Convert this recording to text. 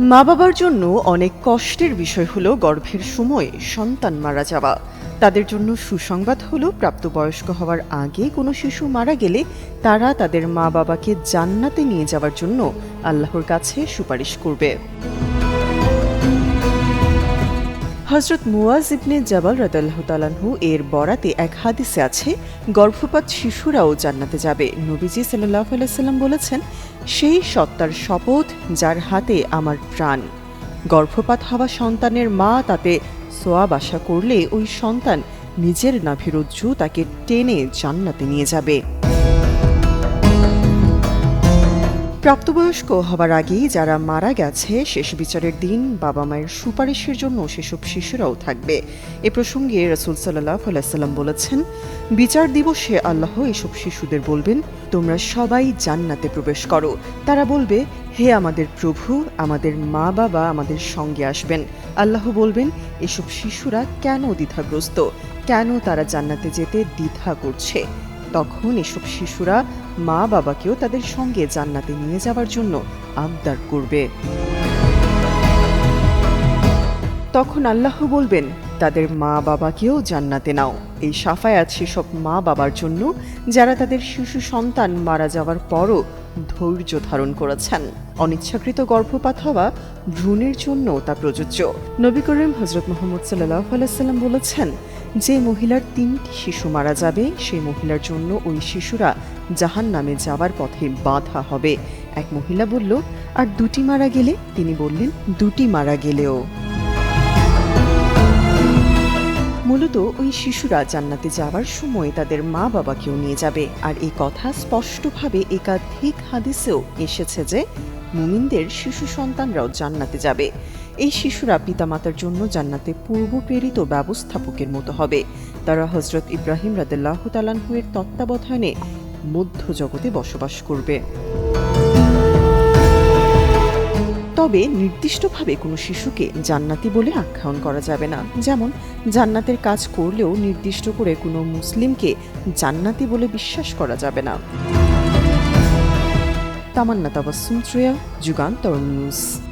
মা বাবার জন্য অনেক কষ্টের বিষয় হলো গর্ভের সময়ে সন্তান মারা যাওয়া। তাদের জন্য সুসংবাদ হলো প্রাপ্তবয়স্ক হওয়ার আগে কোনো শিশু মারা গেলে তারা তাদের মা বাবাকে জান্নাতে নিয়ে যাওয়ার জন্য আল্লাহর কাছে সুপারিশ করবে। হজরত মুয়াজ ইবনে জাবাল রাদাল্লাহ তালানহু এর বরাতে এক হাদিসে আছে, গর্ভপাত শিশুরাও জান্নাতে যাবে। নবীজি সাল্লাহ আলাইসাল্লাম বলেছেন, সেই সত্তার শপথ যার হাতে আমার প্রাণ। গর্ভপাত হওয়া সন্তানের মা তাতে সোয়াব আশা করলে ওই সন্তান নিজের নাভিরজ্জু তাকে টেনে জান্নাতে নিয়ে যাবে। প্রাপ্তবয়স্ক হবার আগেই যারা মারা গেছে, শেষ বিচারের দিন বাবা মায়ের সুপারিশের জন্য সেসব শিশুরাও থাকবে। এ প্রসঙ্গে রসুল সাল্লাহ আলাইসাল্লাম বলেছেন, বিচার দিবসে আল্লাহ এসব শিশুদের বলবেন, তোমরা সবাই জান্নাতে প্রবেশ করো। তারা বলবে, হে আমাদের প্রভু, আমাদের মা বাবা আমাদের সঙ্গে আসবেন। আল্লাহ বলবেন, এসব শিশুরা কেন দ্বিধাগ্রস্ত? কেন তারা জান্নাতে যেতে দ্বিধা করছে? তখন এসব শিশুরা মা বাবাকেও তাদের সঙ্গে জান্নাতে নিয়ে যাওয়ার জন্য আবদার করবে। তখন আল্লাহ বলবেন, তাদের মা বাবাকেও জান্নাতে নাও। এই সাফায়াত সেসব মা বাবার জন্য যারা তাদের শিশু সন্তান মারা যাওয়ার পরও ধৈর্য ধারণ করেছেন। অনিচ্ছাকৃত গর্ভপাত হওয়া ভ্রূণের জন্য তা প্রযোজ্য। নবী করিম হজরত মোহাম্মদ সাল্লাহ আলাইসাল্লাম বলেছেন যে মহিলার তিনটি শিশু মারা যাবে সেই মহিলার জন্য ওই শিশুরা জাহান নামে যাওয়ার পথে বাধা হবে। এক মহিলা বলল, আর দুটি মারা গেলে? তিনি বললেন, দুটি মারা গেলেও। মূলত ওই শিশুরা জান্নাতে যাওয়ার সময় তাদের মা বাবাকেও নিয়ে যাবে। আর এই কথা স্পষ্টভাবে একাধিক হাদিসেও এসেছে যে মুমিনদের শিশু সন্তানরাও জান্নাতে যাবে। এই শিশুরা পিতামাতার জন্য জান্নাতে পূর্ব প্রেরিত ব্যবস্থাপকের মতো হবে। তারা হজরত ইব্রাহিম রাদেল্লাহ তালানহুয়ের তত্ত্বাবধানে মধ্য জগতে বসবাস করবে। তবে নির্দিষ্টভাবে কোনো শিশুকে জান্নাতি বলে আখ্যায়ন করা যাবে না। যেমন, জান্নাতের কাজ করলেও নির্দিষ্ট করে কোনো মুসলিমকে জান্নাতি বলে বিশ্বাস করা যাবে না। তামান্না তাবাসুম শ্রেয়া, যুগান্তর নিউজ।